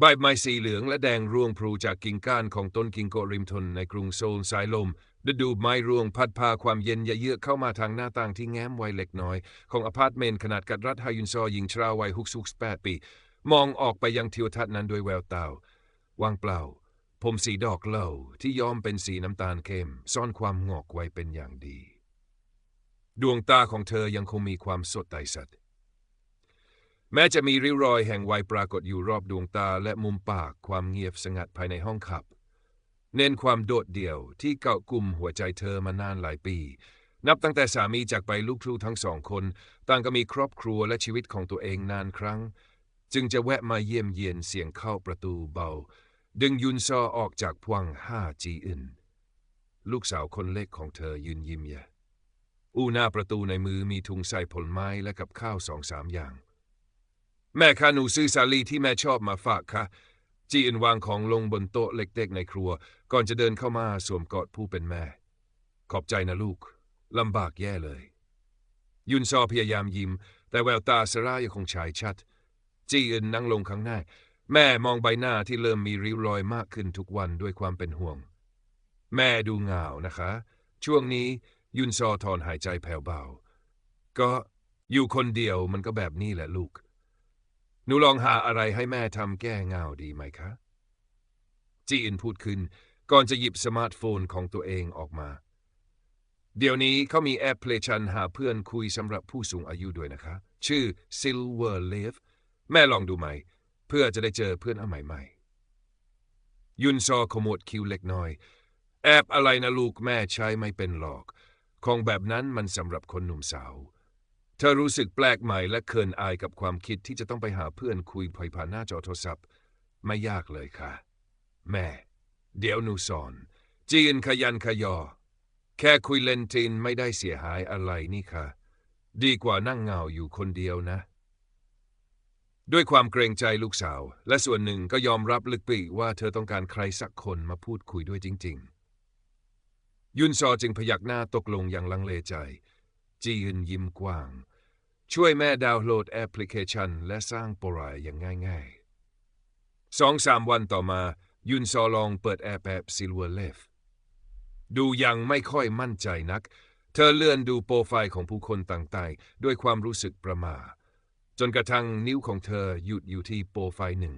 ใบไม้สีเหลืองและแดงร่วงพลูจากกิ่งก้านของต้นกิงโกริมทนในกรุงโซลสายลมฤดูไม้ร่วงพัดพาความเย็นเยือกเข้ามาทางหน้าต่างที่แง้มไว้เล็กน้อย ของอพาร์ตเมนต์ขนาดกัดรัดฮายุนซอหญิงชราวัย68ปี มองออกไปยังทิวทัศน์นั้นด้วยแววตาวางเปล่า ผมสีดอกเหล่าที่ย้อมเป็นสีน้ำตาลเข้ม ซ่อนความงอกไว้เป็นอย่างดี ดวงตาของเธอยังคงมีความสดใสสัตว์ แม้จะมีริ้วรอยแห่งวัยปรากฏอยู่รอบดวงตาและมุมปากความเงียบสงัดภายในห้องขับ เน้นความโดดเดี่ยวที่เกาะกลุ่มหัวใจเธอมานานหลายปี นับตั้งแต่สามีจากไปลูกทูทั้งสองคน ต่างก็มีครอบครัวและชีวิตของตัวเองนานครั้ง จึงจะแวะมาเยี่ยมเยียนเสียงเข้าประตูเบา ดึงยุนซอออกจากพวังห้าจีอินลูกสาวคนเล็กของเธอยืนยิ้มแย่อู้หน้าประตูในมือมีถุงใส่ผลไม้และกับข้าวสองสามอย่าง แม่คะหนูซื้อสาลีที่แม่ชอบมาฝากค่ะจีอินวางของลงบนโต๊ะเล็กๆในครัว ก่อนจะเดินเข้ามาสวมกอดผู้เป็นแม่ ขอบใจนะลูกลำบากแย่เลย ยุนซอพยายามยิ้ม แต่แววตาสรายังคงฉายชัด จีอินนั่งลงข้างหน้า แม่มองใบหน้าที่เริ่มมีริ้วรอยมากขึ้นทุกวันด้วยความเป็นห่วง แม่ดูเหงานะคะ ช่วงนี้ยุนซอถอนหายใจแผ่วเบา ก็อยู่คนเดียวมันก็แบบนี้แหละลูก หนูลองหาอะไรให้แม่ทำแก้เงาดีไหมคะ จีอินพูดขึ้น ก่อนจะหยิบสมาร์ทโฟนของตัวเองออกมา เดี๋ยวนี้เขามีแอปพลิชันหาเพื่อนคุยสำหรับผู้สูงอายุด้วยนะคะ ชื่อ Silver Live แม่ลองดูไหม เพื่อจะได้เจอเพื่อนอใหม่ๆยุนซอขมวดคิ้วเล็กน้อย แอปอะไรนะลูกแม่ใช้ไม่เป็นหรอก ของแบบนั้นมันสำหรับคนหนุ่มสาว ธอรู้สึกแปลกใหม่และเคินอายกับความคิดที่จะต้องไปหาเพื่อนคุยผ่านหน้าจอโทรศัพท์ ไม่ยากเลยค่ะ แม่ เดี๋ยวหนูสอน จีนขยันขยอ แค่คุยเล่นจีนไม่ได้เสียหายอะไรนี่ค่ะ ดีกว่านั่งเงาอยู่คนเดียวนะ ด้วยความเกรงใจลูกสาว และส่วนหนึ่งก็ยอมรับลึกปีว่าเธอต้องการใครสักคนมาพูดคุยด้วยจริง ๆ ยุนซอจึงพยักหน้าตกลงอย่างลังเลใจ จีนยิ้มกว้าง ช่วยแม่ดาวน์โหลดแอปพลิเคชัน และสร้างโปรายอย่างง่ายๆสองสามวันต่อมา ยุนซอลองเปิดแอปแอปซิลเวอร์เลฟดูยังไม่ค่อยมั่นใจนัก เธอเลื่อนดูโปรไฟล์ของผู้คนต่างๆ ด้วยความรู้สึกประมาจนกระทั่งนิ้วของเธอหยุดอยู่ที่โปรไฟล์หนึ่ง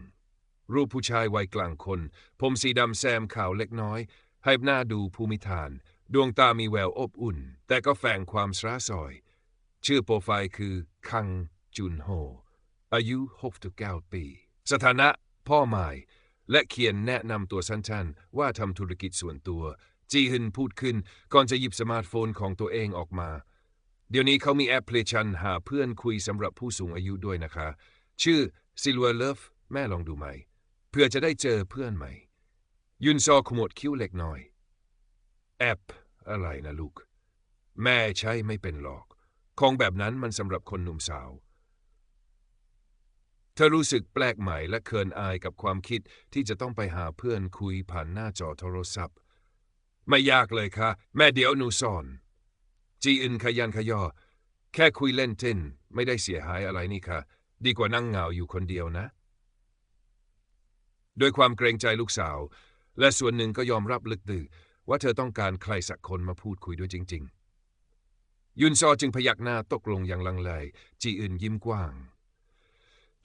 รูปผู้ชายวัยกลางคน ผมสีดำแซมขาวเล็กน้อยให้หน้าดูภูมิฐาน ดวงตามีแววอบอุ่น แต่ก็แฝงความสระสอย ชื่อโปรไฟล์คือ คังจุนโฮ อายุ 69 ปี สถานะพ่อหมาย และเขียนแนะนำตัวสั้นๆ ว่าทำธุรกิจส่วนตัว จีฮึนพูดขึ้น ก่อนจะหยิบสมาร์ทโฟนของตัวเองออกมา เดี๋ยวนี้เขามีแอปพลิเคชันหาเพื่อนคุยสำหรับผู้สูงอายุด้วยนะคะ ชื่อ Silver Love แม่ลองดูไหม เพื่อจะได้เจอเพื่อนใหม่ ยุนซอขมวดคิ้วเล็กน้อย แอปอะไรนะลูก แม่ใช้ไม่เป็นหรอก ของแบบนั้นมันสำหรับคนหนุ่มสาว เธอรู้สึกแปลกใหม่และเคินอายกับความคิดที่จะต้องไปหาเพื่อนคุยผ่านหน้าจอโทรศัพท์ ไม่ยากเลยค่ะ แม่เดี๋ยวหนูสอน จีอินขยันขยอ แค่คุยเล่นเต้นไม่ได้เสียหายอะไรนี่ค่ะ ดีกว่านั่งเหงาอยู่คนเดียวนะ โดยความเกรงใจลูกสาว และส่วนหนึ่งก็ยอมรับลึกดื้อว่าเธอต้องการใครสักคนมาพูดคุยด้วยจริง ๆ ยุนซอจึงพยักหน้าตกลงอย่างลังเลจีอื่นยิ้มกว้าง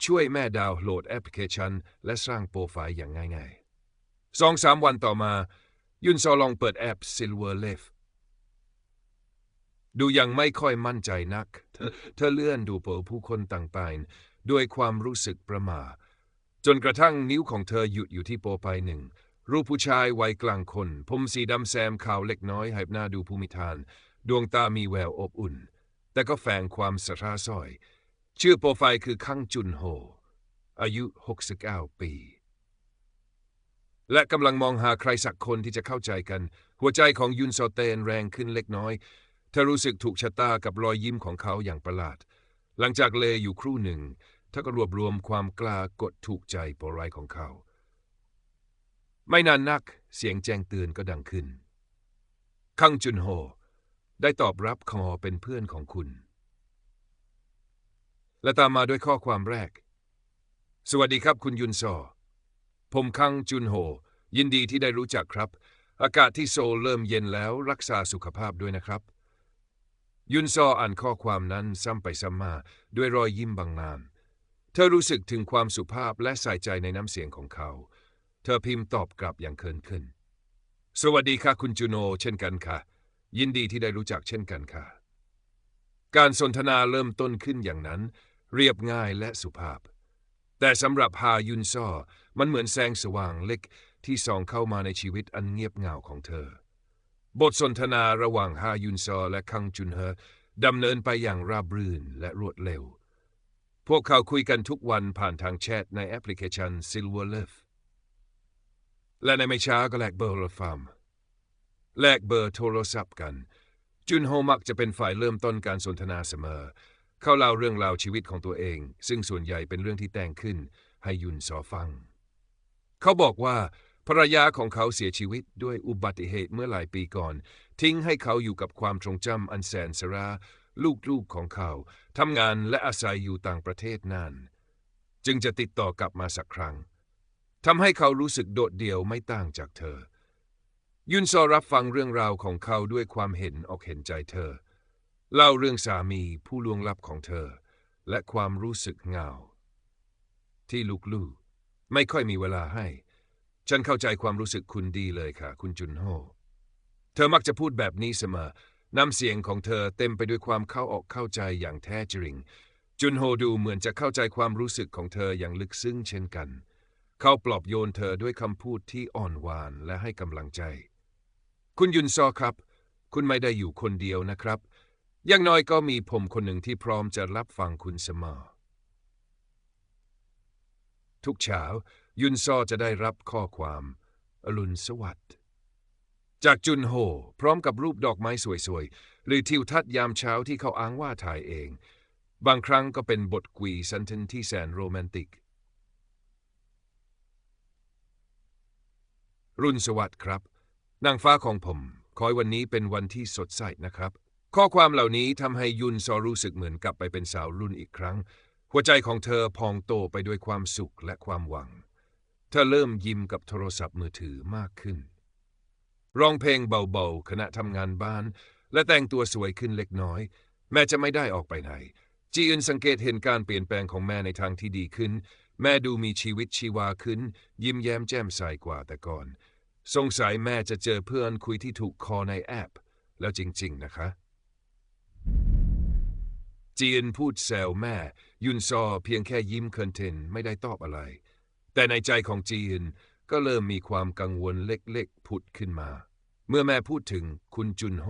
ช่วยแม่ดาวโหลดแอปพลิเคชัน และสร้างโปรไฟล์อย่างง่ายๆสองสามวันต่อมา ยุนซอลองเปิดแอป Silver l e f ดูยังไม่ค่อยมั่นใจนัก เธอเลื่อนดูโปรผู้คนต่างๆด้วยความรู้สึกประมา จนกระทั่งนิ้วของเธอหยุดอยู่ที่โปรไฟล์หนึ่ง รูปผู้ชายวัยกลางคน ผมสีดำแซมขาวเล็กน้อยให้หน้าดูภูมิฐาน ดวงตามีแววอบอุ่น แต่ก็แฝงความสะท้าซอย ชื่อโปรไฟล์คือคังจุนโฮ อายุ 69 ปี และกำลังมองหาใครสักคนที่จะเข้าใจกัน หัวใจของยุนโซเตนแรงขึ้นเล็กน้อยเธอรู้สึกถูกชะตากับรอยยิ้มของเขาอย่างประหลาด หลังจากเลอยู่ครู่หนึ่งเธอก็รวบรวมความกล้ากดถูกใจโปรไฟล์ของเขา ไม่นานนักเสียงแจ้งเตือนก็ดังขึ้นคังจุนโฮ ได้ตอบรับขอเป็นเพื่อนของคุณ และตามมาด้วยข้อความแรก สวัสดีครับคุณยุนซอ ผมคังจุนโฮ ยินดีที่ได้รู้จักครับ อากาศที่โซลเริ่มเย็นแล้วรักษาสุขภาพด้วยนะครับ ยุนซออ่านข้อความนั้นซ้ำไปซ้ำมาด้วยรอยยิ้มบางนาน เธอรู้สึกถึงความสุภาพและใส่ใจในน้ำเสียงของเขา เธอพิมพ์ตอบกลับอย่างเคินขึ้น สวัสดีค่ะคุณจูโน เช่นกันค่ะ ยินดีที่ได้รู้จักเช่นกันค่ะ การสนทนาเริ่มต้นขึ้นอย่างนั้น เรียบง่ายและสุภาพ แต่สำหรับฮายุนซอมันเหมือนแสงสว่างเล็กที่ส่องเข้ามาในชีวิตอันเงียบเงาของเธอ บทสนทนาระหว่างฮายุนซอและคังจุนเฮดำเนินไปอย่างราบรื่นและรวดเร็ว พวกเขาคุยกันทุกวันผ่านทางแชทในแอปพลิเคชัน Silver Love และในไม่ช้าก็แลกเบอร์โทรศัพท์ แลกเบอร์โทรศัพท์กัน จุนโฮมักจะเป็นฝ่ายเริ่มต้นการสนทนาเสมอ เขาเล่าเรื่องราวชีวิตของตัวเอง ซึ่งส่วนใหญ่เป็นเรื่องที่แต่งขึ้น ให้ยุนซอฟัง เขาบอกว่าภรรยาของเขาเสียชีวิตด้วยอุบัติเหตุเมื่อหลายปีก่อน ทิ้งให้เขาอยู่กับความทรงจำอันแสนสราลูกๆของเขาทำงานและอาศัยอยู่ต่างประเทศนาน จึงจะติดต่อกลับมาสักครั้งทำให้เขารู้สึกโดดเดี่ยวไม่ต่างจากเธอ ยุนซอรับฟังเรื่องราวของเขาด้วยความเห็นออกเห็นใจเธอ เล่าเรื่องสามีผู้ล่วงลับของเธอ และความรู้สึกเหงาที่ลูกๆไม่ค่อยมีเวลาให้ ฉันเข้าใจความรู้สึกคุณดีเลยค่ะ คุณจุนโฮ เธอมักจะพูดแบบนี้เสมอ น้ำเสียงของเธอเต็มไปด้วยความเข้าออกเข้าใจอย่างแท้จริง จุนโฮดูเหมือนจะเข้าใจความรู้สึกของเธออย่างลึกซึ้งเช่นกัน เขาปลอบโยนเธอด้วยคำพูดที่อ่อนหวานและให้กำลังใจ คุณยุนซอครับ คุณไม่ได้อยู่คนเดียวนะครับ อย่างน้อยก็มีผมคนหนึ่งที่พร้อมจะรับฟังคุณเสมอทุกเช้ายุนซอจะได้รับข้อความอรุณสวัสดิ์จากจุนโฮ พร้อมกับรูปดอกไม้สวยๆ หรือทิวทัศน์ยามเช้าที่เขาอ้างว่าถ่ายเอง บางครั้งก็เป็นบทกวีสันทันที่แสนโรแมนติก รุ่นสวัสดิ์ครับ นางฟ้าของผมคอยวันนี้เป็นวันที่สดใสนะครับ ข้อความเหล่านี้ทำให้ยุนซอรู้สึกเหมือนกลับไปเป็นสาวรุ่นอีกครั้ง หัวใจของเธอพองโตไปด้วยความสุขและความหวัง เธอเริ่มยิ้มกับโทรศัพท์มือถือมากขึ้น ร้องเพลงเบาๆขณะทำงานบ้าน และแต่งตัวสวยขึ้นเล็กน้อย แม่จะไม่ได้ออกไปไหน จีอึนสังเกตเห็นการเปลี่ยนแปลงของแม่ในทางที่ดีขึ้น แม่ดูมีชีวิตชีวาขึ้น ยิ้มแย้มแจ่มใสกว่าแต่ก่อน สงสัยแม่จะเจอเพื่อนคุยที่ถูกคอในแอป แล้วจริง ๆ นะคะ จีนพูดแซวแม่ ยุนซอเพียงแค่ยิ้มเคินเทนไม่ได้ตอบอะไร แต่ในใจของจีนก็เริ่มมีความกังวลเล็กๆผุดขึ้นมา เมื่อแม่พูดถึงคุณจุนโฮ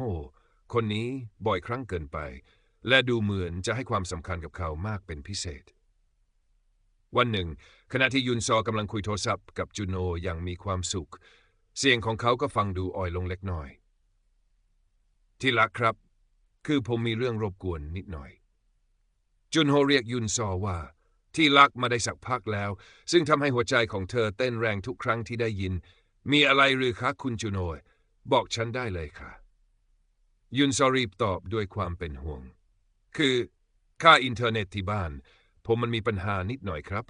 คนนี้บ่อยครั้งเกินไป และดูเหมือนจะให้ความสำคัญกับเขามากเป็นพิเศษ วันหนึ่ง ขณะที่ยุนซอกำลังคุยโทรศัพท์กับจุนโฮอย่างมีความสุข เสียงของเขาก็ฟังดูอ่อยลงเล็กน้อย ที่รักครับ คือผมมีเรื่องรบกวนนิดหน่อย จุนโฮเรียกยุนซอว่า ที่รักมาได้สักพักแล้ว ซึ่งทำให้หัวใจของเธอเต้นแรงทุกครั้งที่ได้ยิน มีอะไรหรือคะคุณจุนโฮบอกฉันได้เลยค่ะ ยุนซอรีบตอบด้วยความเป็นห่วง คือค่าอินเทอร์เน็ตที่บ้าน ผมมันมีปัญหานิดหน่อยครับ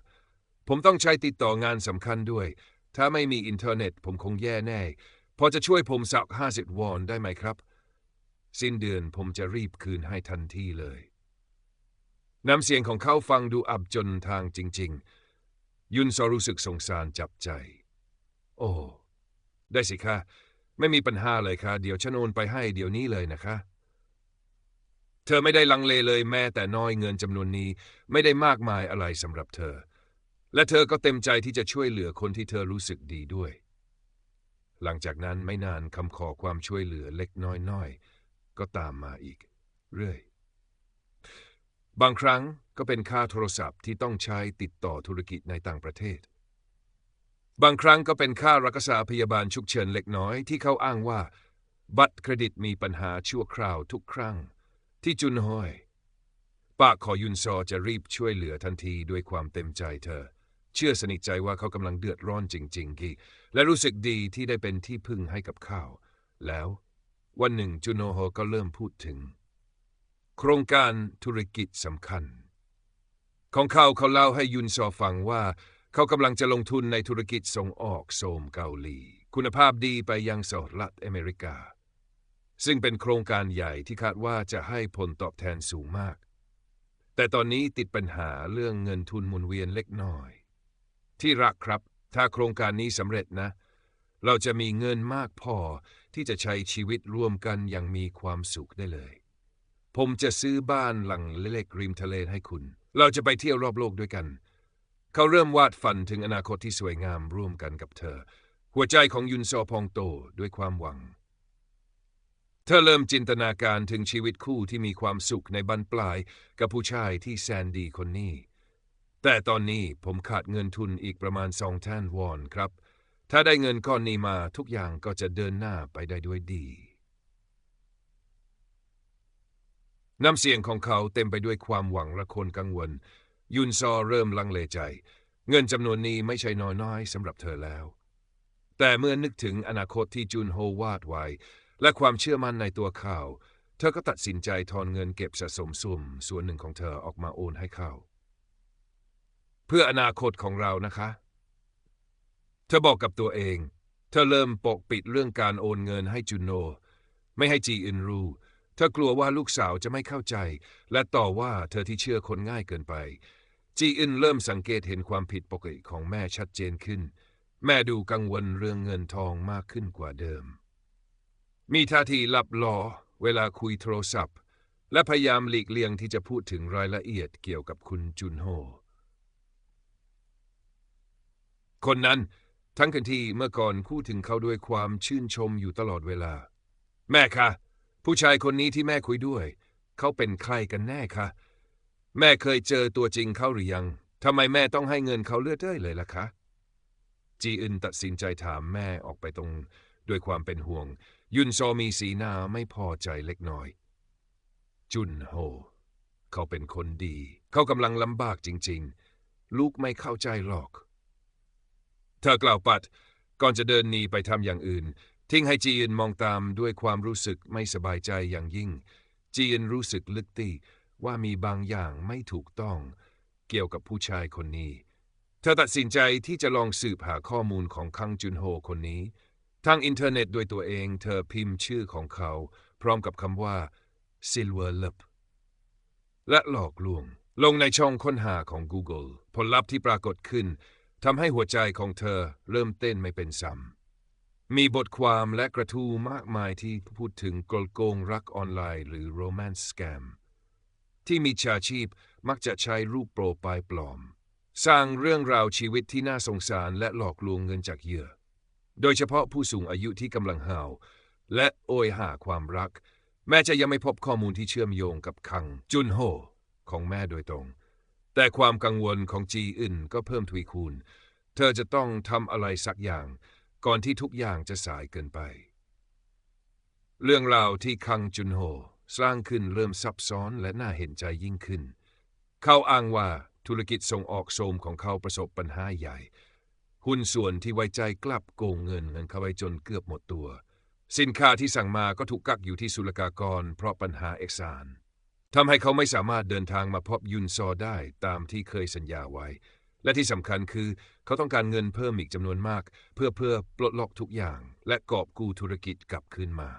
ผมต้องใช้ติดต่องานสำคัญด้วย ถ้าไม่มีอินเทอร์เน็ตผมคงแย่แน่ พอจะช่วยผมสักห้าสิบวอนได้ไหมครับ สิ้นเดือนผมจะรีบคืนให้ทันทีเลย น้ำเสียงของเขาฟังดูอับจนทางจริง ๆ ยุนซอรู้สึกสงสารจับใจ โอ้ ได้สิคะไม่มีปัญหาเลยค่ะ เดี๋ยวฉันโอนไปให้เดี๋ยวนี้เลยนะคะ เธอไม่ได้ลังเลเลยแม้แต่น้อยเงินจำนวนนี้ ไม่ได้มากมายอะไรสำหรับเธอ และเธอก็เต็มใจที่จะช่วยเหลือคนที่เธอรู้สึกดีด้วย หลังจากนั้นไม่นานคำขอความช่วยเหลือเล็กน้อยๆ ก็ตามมาอีก เรื่อย บางครั้งก็เป็นค่าโทรศัพท์ที่ต้องใช้ติดต่อธุรกิจในต่างประเทศ บางครั้งก็เป็นค่ารักษาพยาบาลฉุกเฉินเล็กน้อยที่เขาอ้างว่า บัตรเครดิตมีปัญหาชั่วคราวทุกครั้ง ที่จุนห้อยปากขอยุนซอจะรีบช่วยเหลือทันทีด้วยความเต็มใจเธอ เชื่อสนิทใจว่าเขากำลังเดือดร้อนจริงๆกีและรู้สึกดีที่ได้เป็นที่พึ่งให้กับเขาแล้ววันหนึ่งจุนโนโฮก็เริ่มพูดถึง โครงการธุรกิจสำคัญ ของเขาเขาเล่าให้ยุนซอฟังว่า เขากำลังจะลงทุนในธุรกิจส่งออกโสมเกาหลี คุณภาพดีไปยังสหรัฐอเมริกา ซึ่งเป็นโครงการใหญ่ที่คาดว่าจะให้ผลตอบแทนสูงมาก แต่ตอนนี้ติดปัญหาเรื่องเงินทุนหมุนเวียนเล็กน้อย ที่รักครับ ถ้าโครงการนี้สำเร็จนะ เราจะมีเงินมากพอที่จะใช้ชีวิตร่วมกันอย่างมีความสุขได้เลย ผมจะซื้อบ้านหลังเล็กๆริมทะเลให้คุณ เราจะไปเที่ยวรอบโลกด้วยกัน เขาเริ่มวาดฝันถึงอนาคตที่สวยงามร่วมกันกับเธอ หัวใจของยุนซอพองโตด้วยความหวัง เธอเริ่มจินตนาการถึงชีวิตคู่ที่มีความสุขในบรรปลายกับผู้ชายที่แสนดีคนนี้ แต่ตอนนี้ผมขาดเงินทุนอีกประมาณสองแท่นวอนครับ ถ้าได้เงินก้อนนี้มาทุกอย่างก็จะเดินหน้าไปได้ด้วยดี น้ำเสียงของเขาเต็มไปด้วยความหวังและคนกังวล ยุนซอเริ่มลังเลใจ เงินจำนวนนี้ไม่ใช่น้อยๆสำหรับเธอแล้ว แต่เมื่อนึกถึงอนาคตที่จุนโฮวาดไว้ และความเชื่อมั่นในตัวเขา เธอก็ตัดสินใจทอนเงินเก็บสะสมสุ่มส่วนหนึ่งของเธอออกมาโอนให้เขา พื่ออนาคตของเรานะคะ เธอบอกกับตัวเอง เธอเริ่มปกปิดเรื่องการโอนเงินให้จุนโน ไม่ให้จีอินรู้ เธอกลัวว่าลูกสาวจะไม่เข้าใจ และต่อว่าเธอที่เชื่อคนง่ายเกินไป จีอินเริ่มสังเกตเห็นความผิดปกติของแม่ชัดเจนขึ้น แม่ดูกังวลเรื่องเงินทองมากขึ้นกว่าเดิม มีท่าทีหลับลอเวลาคุยโทรศัพท์ และพยายามหลีกเลี่ยงที่จะพูดถึงรายละเอียดเกี่ยวกับคุณจุนโฮ คนนั้นทั้งกันที่เมื่อก่อนพูดถึงเขาด้วยความชื่นชมอยู่ตลอดเวลา แม่คะผู้ชายคนนี้ที่แม่คุยด้วย เขาเป็นใครกันแน่คะแม่เคยเจอตัวจริงเขาหรือยังทำไมแม่ต้องให้เงินเขาเลือดได้เลยล่ะคะ จีอึนตัดสินใจถามแม่ออกไปตรงด้วยความเป็นห่วง ยุนโซมีสีหน้าไม่พอใจเล็กน้อย จุนโฮ เขาเป็นคนดี เขากำลังลำบากจริง ๆ ลูกไม่เข้าใจหรอก เธอกล่าวปัด ก่อนจะเดินหนีไปทำอย่างอื่น ทิ้งให้จีอินมองตามด้วยความรู้สึกไม่สบายใจอย่างยิ่ง จีอินรู้สึกลึกตีว่ามีบางอย่างไม่ถูกต้อง เกี่ยวกับผู้ชายคนนี้ เธอตัดสินใจที่จะลองสืบหาข้อมูลของคังจุนโฮคนนี้ ทางอินเทอร์เน็ตด้วยตัวเอง เธอพิมพ์ชื่อของเขา พร้อมกับคำว่า Silver Lip และหลอกลวง ลงในช่องค้นหาของ Google ผลลัพธ์ที่ปรากฏขึ้น ทำให้หัวใจของเธอเริ่มเต้นไม่เป็นซ้ำมีบทความและกระทู้มากมายที่พูดถึงกลโกงรักออนไลน์ หรือ Romance Scam ที่มีชาชีพมักจะใช้รูปโปรไฟล์ปลอม สร้างเรื่องราวชีวิตที่น่าสงสารและหลอกลวงเงินจากเหยื่อ โดยเฉพาะผู้สูงอายุที่กำลังห่าว และโอยหาความรัก แม้จะยังไม่พบข้อมูลที่เชื่อมโยงกับคังจุนโฮของแม่โดยตรง แต่ความกังวลของจีอึนก็เพิ่มทวีคูณ เธอจะต้องทำอะไรสักอย่าง ก่อนที่ทุกอย่างจะสายเกินไป เรื่องราวที่คังจุนโฮสร้างขึ้นเริ่มซับซ้อนและน่าเห็นใจยิ่งขึ้น เขาอ้างว่าธุรกิจส่งออกโสมของเขาประสบปัญหาใหญ่ หุ้นส่วนที่ไว้ใจกลับโกงเงินเงินเขาไว้จนเกือบหมดตัว สินค้าที่สั่งมาก็ถูกกักอยู่ที่ศุลกากร เพราะปัญหาเอกสาร ทำให้เขาไม่สามารถเดินทางมาพบยุนซอได้ตามที่เคยสัญญาไว้ และที่สำคัญคือ เขาต้องการเงินเพิ่มอีกจำนวนมาก เพื่อเพื่อปลดล็อกทุกอย่าง และกอบกู้ธุรกิจกลับคืนมา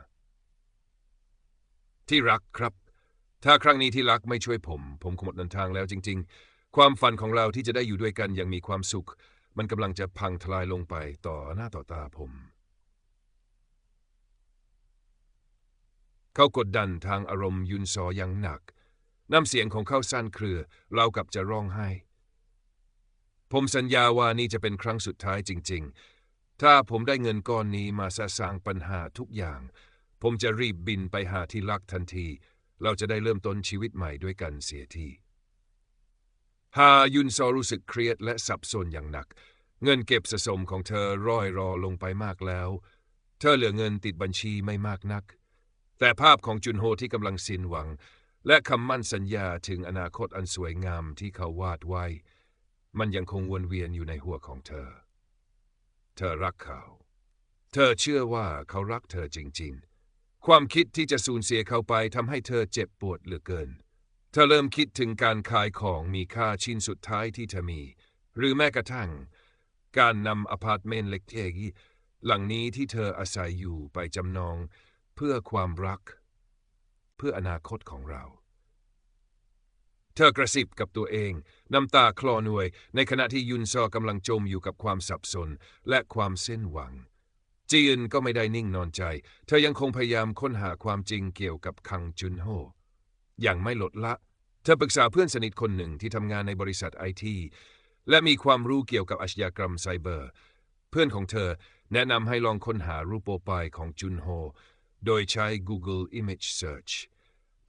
ที่รักครับ ถ้าครั้งนี้ที่รักไม่ช่วยผม ผมคงหมดเดินทางแล้วจริง ๆ ความฝันของเราที่จะได้อยู่ด้วยกันอย่างมีความสุข มันกำลังจะพังทลายลงไปต่อหน้าต่อตาผม เขากดดันทางอารมณ์ยุนซออย่างหนัก น้ำเสียงของเขาสั้นเครือเรากับจะร้องไห้ ผมสัญญาว่านี่จะเป็นครั้งสุดท้ายจริง ๆ ถ้าผมได้เงินก้อนนี้มาสะสางปัญหาทุกอย่าง ผมจะรีบบินไปหาที่รักทันที เราจะได้เริ่มต้นชีวิตใหม่ด้วยกันเสียทีฮายุนซอรู้สึกเครียดและสับสนอย่างหนัก เงินเก็บสะสมของเธอร่อยรอลงไปมากแล้ว เธอเหลือเงินติดบัญชีไม่มากนัก แต่ภาพของจุนโฮที่กำลังสิ้นหวัง และคำมั่นสัญญาถึงอนาคตอันสวยงามที่เขาวาดไว้ มันยังคงวนเวียนอยู่ในหัวของเธอ เธอรักเขา เธอเชื่อว่าเขารักเธอจริง ๆ ความคิดที่จะสูญเสียเขาไปทำให้เธอเจ็บปวดเหลือเกิน เธอเริ่มคิดถึงการขายของมีค่าชิ้นสุดท้ายที่เธอมี หรือแม้กระทั่ง การนำอพาร์ตเมนต์เล็กเทกีหลังนี้ที่เธออาศัยอยู่ไปจำนอง พื่อความรัก เพื่ออนาคตของเรา เธอกระสิบกับตัวเอง น้ำตาคลอหนวย ในขณะที่ยุนซอกำลังจมอยู่กับความสับสนและความเส้นหวัง จีอึนก็ไม่ได้นิ่งนอนใจ เธอยังคงพยายามค้นหาความจริงเกี่ยวกับคังจุนโฮอย่างไม่ลดละ เธอปรึกษาเพื่อนสนิทคนหนึ่งที่ทำงานในบริษัทไอทีและมีความรู้เกี่ยวกับอาชญากรรมไซเบอร์ เพื่อนของเธอแนะนำให้ลองค้นหารูปโปรไฟล์ของจุนโฮ โดยใช้ Google Image Search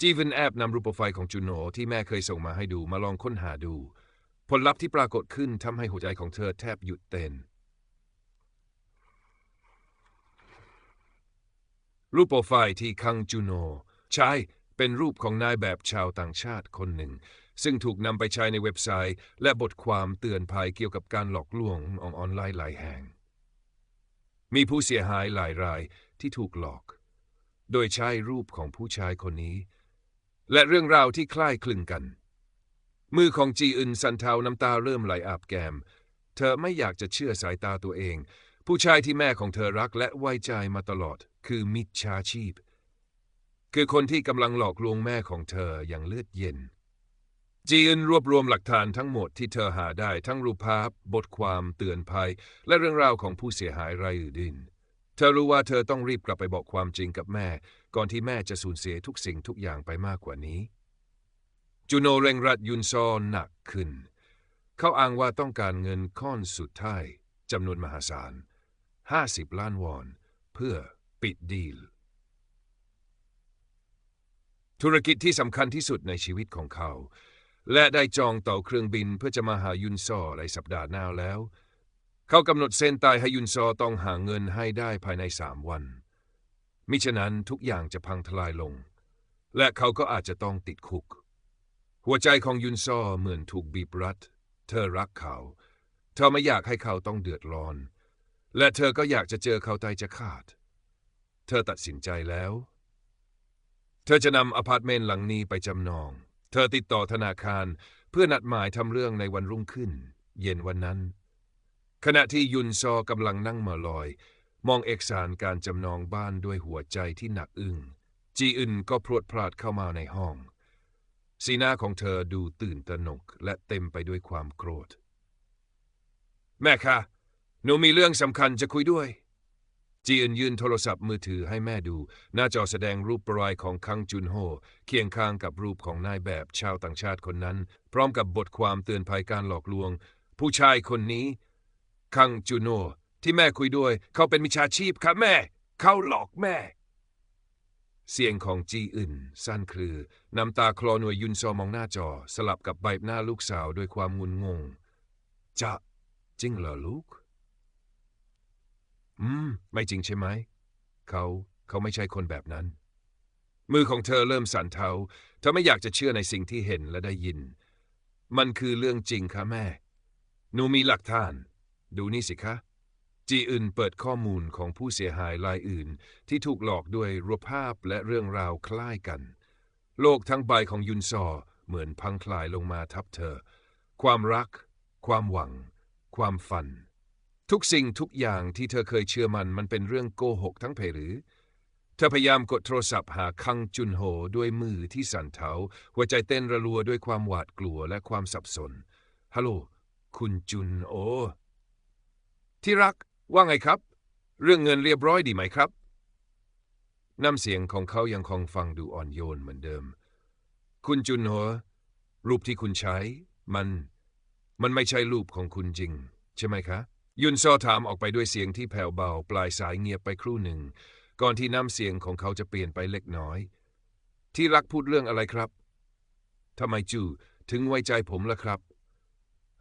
จีเวนแอบนำรูปโปรไฟล์ของจุนโฮที่แม่เคยส่งมาให้ดูมาลองค้นหาดู ผลลัพธ์ที่ปรากฏขึ้นทำให้หัวใจของเธอแทบหยุดเต้น รูปโปรไฟล์ที่คังจุนโฮใช้เป็นรูปของนายแบบชาวต่างชาติคนหนึ่ง ซึ่งถูกนำไปใช้ในเว็บไซต์ และบทความเตือนภัยเกี่ยวกับการหลอกลวงออนไลน์หลายแห่ง มีผู้เสียหายหลายรายที่ถูกหลอก โดยใช้รูปของผู้ชายคนนี้ และเรื่องราวที่คล้ายคลึงกัน มือของจีอึนสันเทาน้ำตาเริ่มไหลอาบแกมเธอไม่อยากจะเชื่อสายตาตัวเอง ผู้ชายที่แม่ของเธอรักและไว้ใจมาตลอด คือมิจฉาชีพ คือคนที่กำลังหลอกลวงแม่ของเธออย่างเลือดเย็นจีอึนรวบรวมหลักฐานทั้งหมดที่เธอหาได้ทั้งรูปภาพ บทความเตือนภัย และเรื่องราวของผู้เสียหายรายอื่นๆ เธอรู้ว่าเธอต้องรีบกลับไปบอกความจริงกับแม่ ก่อนที่แม่จะสูญเสียทุกสิ่งทุกอย่างไปมากกว่านี้ จูโนเร่งรัดยุนซอหนักขึ้น เขาอ้างว่าต้องการเงินก้อนสุดท้ายจำนวนมหาศาล 50 ล้านวอน เพื่อปิดดีล ธุรกิจที่สำคัญที่สุดในชีวิตของเขา และได้จองต่อเครื่องบินเพื่อจะมาหายุนซอในสัปดาห์หน้าแล้ว เขากำหนดเส้นตายให้ยุนซอต้องหาเงินให้ได้ภายในสามวัน มิฉะนั้นทุกอย่างจะพังทลายลง และเขาก็อาจจะต้องติดคุก หัวใจของยุนซอเหมือนถูกบีบรัด เธอรักเขา เธอไม่อยากให้เขาต้องเดือดร้อน และเธอก็อยากจะเจอเขาตายจะขาด เธอตัดสินใจแล้ว เธอจะนำอพาร์ตเมนต์หลังนี้ไปจำนอง เธอติดต่อธนาคารเพื่อนัดหมายทำเรื่องในวันรุ่งขึ้น เย็นวันนั้น ขณะที่ยุนซอกำลังนั่งมาลอย มองเอกสารการจำนองบ้านด้วยหัวใจที่หนักอึ้งจีอึนก็พรวดพลาดเข้ามาในห้อง สีหน้าของเธอดูตื่นตระหนกและเต็มไปด้วยความโกรธ แม่คะหนูมีเรื่องสำคัญจะคุยด้วย จีอึนยื่นโทรศัพท์มือถือให้แม่ดู หน้าจอแสดงรูปปรยของคังจุนโฮเคียงข้างกับรูปของนายแบบชาวต่างชาติคนนั้น พร้อมกับบทความเตือนภัยการหลอกลวง ผู้ชายคนนี้ คังจุนโฮที่แม่คุยด้วย เขาเป็นมิจฉาชีพค่ะแม่ เขาหลอกแม่ เสียงของจีอึนสั้นคลือน้ำตาคลอหน่วยยุนซอมองหน้าจอ สลับกับใบหน้าลูกสาวด้วยความงุนงง จะจริงเหรอลูก อืม ไม่จริงใช่ไหม เขาเขาไม่ใช่คนแบบนั้น มือของเธอเริ่มสั่นเทาเธอไม่อยากจะเชื่อในสิ่งที่เห็นและได้ยิน มันคือเรื่องจริงค่ะแม่ หนูมีหลักฐาน ดูนี่สิคะ จีอึนเปิดข้อมูลของผู้เสียหายรายอื่น ที่ถูกหลอกด้วยรูปภาพและเรื่องราวคล้ายกัน โลกทั้งใบของยุนซอเหมือนพังคลายลงมาทับเธอ ความรัก ความหวัง ความฝัน ทุกสิ่งทุกอย่างที่เธอเคยเชื่อมันมันเป็นเรื่องโกหกทั้งเพหรือ เธอพยายามกดโทรศัพท์หาคังจุนโฮด้วยมือที่สั่นเทาหัวใจเต้นระรัวด้วยความหวาดกลัวและความสับสนฮัลโหลคุณจุนโอ ที่รักว่าไงครับ เรื่องเงินเรียบร้อยดีไหมครับ น้ำเสียงของเขายังคงฟังดูอ่อนโยนเหมือนเดิม คุณจุนโฮรูปที่คุณใช้ มัน มันไม่ใช่รูปของคุณจริง ใช่ไหมคะ ยุนซอถามออกไปด้วยเสียงที่แผ่วเบา ปลายสายเงียบไปครู่หนึ่ง ก่อนที่น้ำเสียงของเขาจะเปลี่ยนไปเล็กน้อย ที่รักพูดเรื่องอะไรครับทำไมจูถึงไว้ใจผมล่ะครับ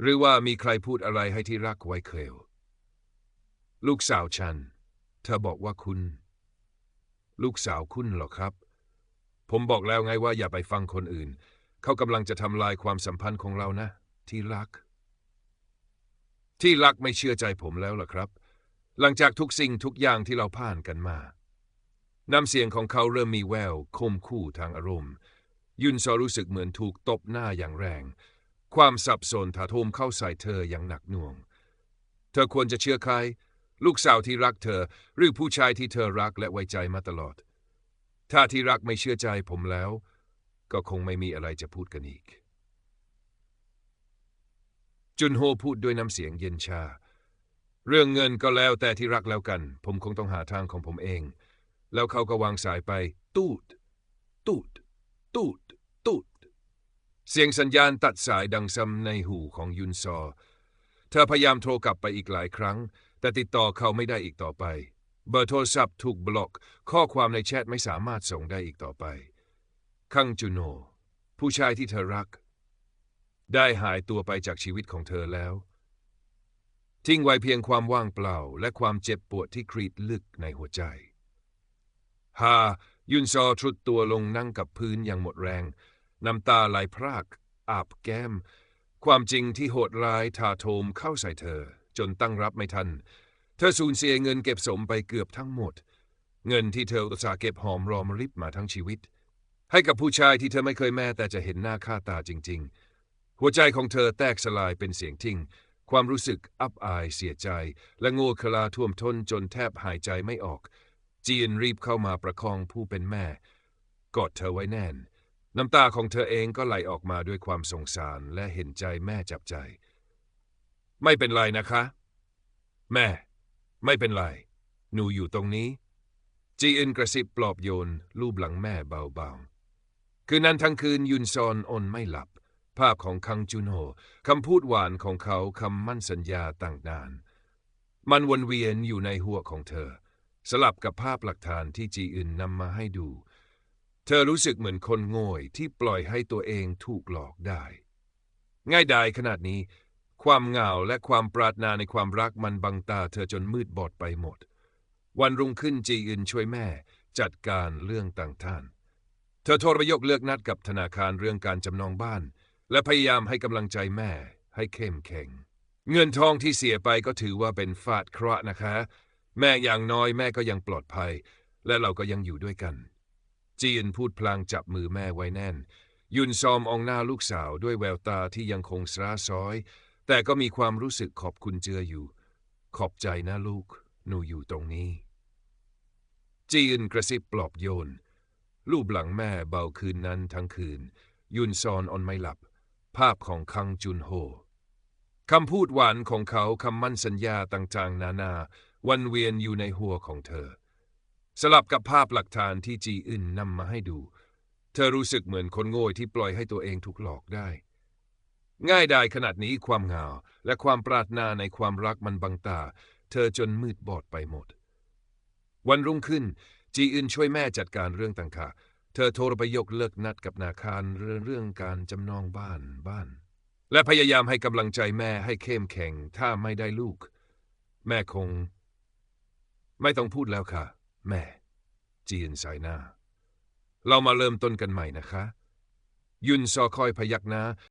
หรือว่ามีใครพูดอะไรให้ที่รักไว้เคลว ลูกสาวฉัน เธอบอกว่าคุณ ลูกสาวคุณเหรอครับ ผมบอกแล้วไงว่าอย่าไปฟังคนอื่น เขากำลังจะทำลายความสัมพันธ์ของเรานะ ที่รัก ที่รักไม่เชื่อใจผมแล้วล่ะครับ หลังจากทุกสิ่งทุกอย่างที่เราผ่านกันมาน้ำเสียงของเขาเริ่มมีแววคมคู่ทางอารมณ์ ยุนซอรู้สึกเหมือนถูกตบหน้าอย่างแรง ความสับสนถาโถมเข้าใส่เธออย่างหนักหน่วง เธอควรจะเชื่อใคร ลูกสาวที่รักเธอ หรือผู้ชายที่เธอรักและไว้ใจมาตลอด ถ้าที่รักไม่เชื่อใจผมแล้ว ก็คงไม่มีอะไรจะพูดกันอีก จุนโฮพูดด้วยน้ำเสียงเย็นชา เรื่องเงินก็แล้วแต่ที่รักแล้วกัน ผมคงต้องหาทางของผมเอง แล้วเขาก็วางสายไป ตูด ตูด ตูด ตูด เสียงสัญญาณตัดสายดังซ้ำในหูของยุนซอ เธอพยายามโทรกลับไปอีกหลายครั้ง แต่ติดต่อเขาไม่ได้อีกต่อไป เบอร์โทรศัพท์ถูกบล็อก ข้อความในแชทไม่สามารถส่งได้อีกต่อไป คังจุโน ผู้ชายที่เธอรัก ได้หายตัวไปจากชีวิตของเธอแล้ว ทิ้งไว้เพียงความว่างเปล่า และความเจ็บปวดที่กรีดลึกในหัวใจฮายุนซอทรุดตัวลงนั่งกับพื้นอย่างหมดแรง น้ำตาไหลพราก อาบแก้ม ความจริงที่โหดร้ายทาโทมเข้าใส่เธอ จนตั้งรับไม่ทัน เธอสูญเสียเงินเก็บสมไปเกือบทั้งหมด เงินที่เธออุตส่าห์เก็บหอมรอมริบมาทั้งชีวิต ให้กับผู้ชายที่เธอไม่เคยแม้แต่จะเห็นหน้าค่าตาจริง ๆ หัวใจของเธอแตกสลายเป็นเสียงทิ้งความรู้สึกอับอายเสียใจ และโง่คลาท่วมท้นจนแทบหายใจไม่ออก จีนรีบเข้ามาประคองผู้เป็นแม่ กอดเธอไว้แน่น น้ำตาของเธอเองก็ไหลออกมาด้วยความสงสารและเห็นใจแม่จับใจ ไม่เป็นไรนะคะ แม่ ไม่เป็นไร หนูอยู่ตรงนี้ จีอินกระซิบปลอบโยนรูปหลังแม่เบาๆ คืนนั้นทั้งคืนยุนซอนอนไม่หลับ ภาพของคังจุนโฮคำพูดหวานของเขาคำมั่นสัญญาต่างนาน มันวนเวียนอยู่ในหัวของเธอ สลับกับภาพหลักฐานที่จีอินนำมาให้ดู เธอรู้สึกเหมือนคนโง่ที่ปล่อยให้ตัวเองถูกหลอกได้ ง่ายดายขนาดนี้ ความเหงาและความปรารถนาในความรักมันบังตาเธอจนมืดบอดไปหมด วันรุ่งขึ้นจีอินช่วยแม่ จัดการเรื่องต่างๆ เธอโทรไปยกเลือกนัดกับธนาคารเรื่องการจำนองบ้าน และพยายามให้กำลังใจแม่ให้เข้มแข็ง เงินทองที่เสียไปก็ถือว่าเป็นฟาดเคราะห์นะคะ แม่อย่างน้อยแม่ก็ยังปลอดภัย และเราก็ยังอยู่ด้วยกัน จีนพูดพลางจับมือแม่ไว้แน่น ยุนซอมองหน้าลูกสาวด้วยแววตาที่ยังคงสร้าซ้อย แต่ก็มีความรู้สึกขอบคุณเจืออยู่ ขอบใจนะลูก หนูอยู่ตรงนี้ จีนกระซิบปลอบโยน รูปหลังแม่เบาคืนนั้นทั้งคืน ยุนซอนออนไม่หลับ ภาพของคังจุนโฮคำพูดหวานของเขาคำมั่นสัญญาต่างๆ นานา วันเวียนอยู่ในหัวของเธอ สลับกับภาพหลักฐานที่จีอินนำมาให้ดู เธอรู้สึกเหมือนคนโง่ที่ปล่อยให้ตัวเองถูกหลอกได้ ง่ายดายขนาดนี้ความเหงาและความปรารถนาในความรักมันบังตา เธอจนมืดบอดไปหมด วันรุ่งขึ้น จีอินช่วยแม่จัดการเรื่องต่างๆ เธอโทรไปยกเลิกนัดกับนาคารเรื่องเรื่องการจำนองบ้านบ้าน และพยายามให้กำลังใจแม่ให้เข้มแข็งถ้าไม่ได้ลูก แม่คง ไม่ต้องพูดแล้วค่ะ แม่ จีนสายหน้า เรามาเริ่มต้นกันใหม่นะคะ ยุนซอคอยพยักหน้า